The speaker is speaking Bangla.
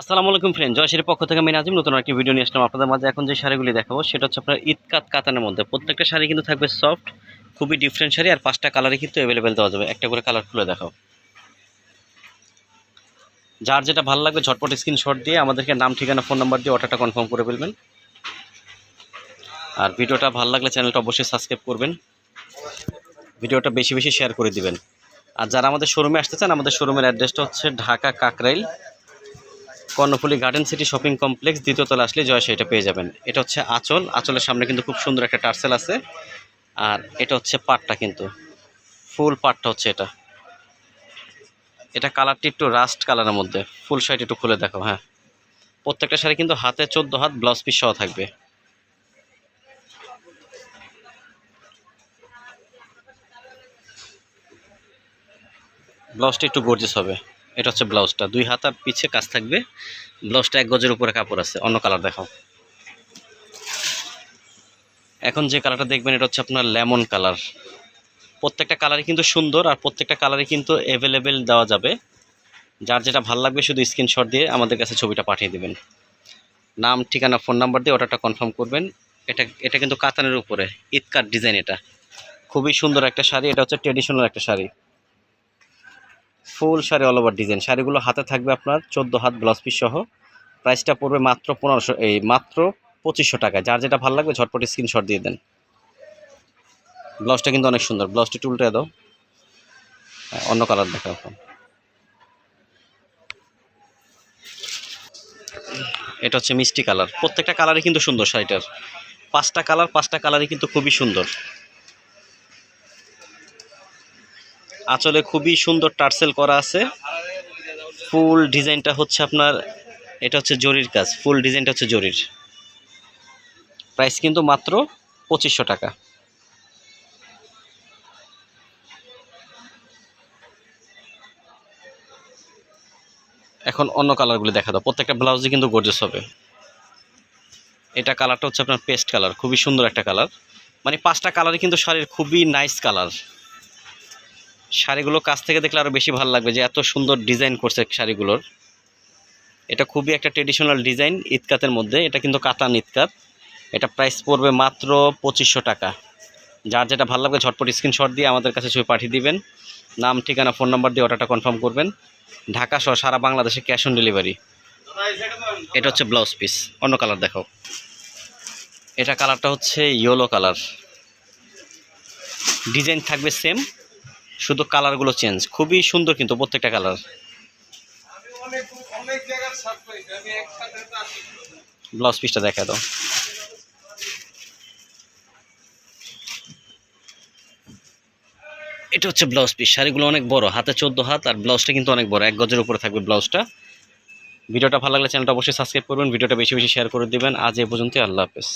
আসসালামু আলাইকুম ফ্রেন্ড জয়শ্রীর পক্ষ থেকে আমি নাজিম, নতুন একটি ভিডিও নিয়ে আসলাম আপনাদের মাঝে। এখন যে শাড়িগুলি দেখাবো, সেটা হচ্ছে আপনার ইতকাত কাতানের মধ্যে। প্রত্যেকটা শাড়ি কিন্তু থাকবে সফট খুবই ডিফারেন্ট শাড়ি, আর পাঁচটা কালারই কিন্তু অ্যাভেলেবেল দেওয়া যাবে। একটা করে কালার খুলে দেখাও। যার যেটা ভালো লাগবে, ঝটপট স্ক্রিনশট দিয়ে আমাদেরকে নাম, ঠিকানা ফোন নাম্বার দিয়ে অর্ডারটা কনফার্ম করে ফেলবেন। আর ভিডিওটা ভালো লাগলে চ্যানেলটা অবশ্যই সাবস্ক্রাইব করবেন। ভিডিওটা বেশি বেশি শেয়ার করে দিবেন। আর যারা আমাদের শোরুমে আসতে চান, আমাদের শোরুমের অ্যাড্রেসটা হচ্ছে Dhaka Kakrail Karnaphuli Garden City Shopping Complex দ্বিতীয় তলা আসলে জয় এটা পেয়ে যাবেন। এটা হচ্ছে আঁচল। আঁচলের সামনে কিন্তু খুব সুন্দর একটা টার্সেল আছে। আর এটা হচ্ছে পাটটা কিন্তু। ফুল পাটটা হচ্ছে এটা। এটা কালারটি একটু রাস্ট কালারের মধ্যে। ফুল শাড়ি একটু খুলে দেখো হ্যাঁ। প্রত্যেকটা শাড়ি কিন্তু হাতে চোদ্দ হাত ব্লাউজ পিস সহ থাকবে। ব্লাউজটা একটু গর্জিয়াস হবে। এটা হচ্ছে ব্লাউজটা। দুই হাত পিছে কাজ থাকবে। ব্লাউজটা এক গজের উপরে কাপড় আছে। অন্য কালার দেখাও। এখন যে কালারটা দেখবেন, এটা হচ্ছে আপনার লেমন কালার। প্রত্যেকটা কালারই কিন্তু সুন্দর আর প্রত্যেকটা কালারই কিন্তু অ্যাভেলেবেল দেওয়া যাবে। যার যেটা ভালো লাগবে শুধু স্ক্রিনশট দিয়ে আমাদের কাছে ছবিটা পাঠিয়ে দেবেন। নাম, ঠিকানা ফোন নাম্বার দিয়ে অর্ডারটা কনফার্ম করবেন। এটা এটা কিন্তু কাতানের উপরে। ইতকার ডিজাইন এটা। খুবই সুন্দর একটা শাড়ি। এটা হচ্ছে ট্রেডিশনাল একটা sari. Full sari all over design শাড়িগুলো হাতে থাকবে আপনার চোদ্দ হাত ব্লাউজ পিস সহ। প্রাইসটা পড়বে মাত্র পনেরোশো এই মাত্র পঁচিশশো টাকা। যার যেটা ভালো লাগবে ঝটপট স্ক্রিনশট দিয়ে দেন। ব্লাউজটা কিন্তু অনেক সুন্দর। ব্লাউজটা টুলটে দাও। হ্যাঁ, অন্য কালার দেখা এটা হচ্ছে মিষ্টি কালার প্রত্যেকটা কালারই কিন্তু সুন্দর শাড়িটার। পাঁচটা কালার পাঁচটা কালারই কিন্তু খুবই সুন্দর। আঁচলে খুবই সুন্দর টার্সেল করা আছে। ফুল ডিজাইনটা হচ্ছে আপনার, এটা হচ্ছে জরির কাজ, ফুল ডিজাইনটা হচ্ছে জরির। প্রাইস কিন্তু মাত্র পঁচিশশো টাকা। এখন অন্য কালারগুলি দেখা দাও, প্রত্যেকটা ব্লাউজই কিন্তু গর্জেস হবে। এটা কালারটা হচ্ছে আপনার পেস্ট কালার, খুবই সুন্দর একটা কালার। মানে পাঁচটা কালারই কিন্তু শাড়ির খুবই নাইস কালার শাড়িগুলো কাছ থেকে দেখলে আরও বেশি ভালো লাগবে যে এত সুন্দর ডিজাইন করছে শাড়িগুলোর। এটা খুবই একটা ট্রেডিশনাল ডিজাইন ইতকাতের মধ্যে, এটা কিন্তু কাতান ইতকাত এটা প্রাইস পড়বে মাত্র পঁচিশশো টাকা। যার যেটা ভালো লাগবে ঝটপট স্ক্রিনশট দিয়ে আমাদের কাছে ছবি পাঠিয়ে দিবেন। নাম, ঠিকানা ফোন নাম্বার দিয়ে অর্ডারটা কনফার্ম করবেন। ঢাকা সহ সারা বাংলাদেশে ক্যাশ অন ডেলিভারি এটা হচ্ছে ব্লাউজ পিস অন্য কালার দেখো এটা কালারটা হচ্ছে ইয়েলো কালার ডিজাইন থাকবে সেম শুধু কালারগুলো চেঞ্জ খুবই সুন্দর কিন্তু প্রত্যেকটা কালার ব্লাউজ পিসটা দেখা দাও। এটা হচ্ছে ব্লাউজ পিস শাড়িগুলো অনেক বড়, হাতে চোদ্দ হাত আর ব্লাউজটা কিন্তু অনেক বড়। এক গজের উপরে থাকবে ব্লাউজটা ভিডিওটা ভালো লাগলে চ্যানেলটা অবশ্যই সাবস্ক্রাইব করবেন, ভিডিওটা বেশি বেশি শেয়ার করে দিবেন। আজ এ পর্যন্ত আল্লাহ হাফেজ।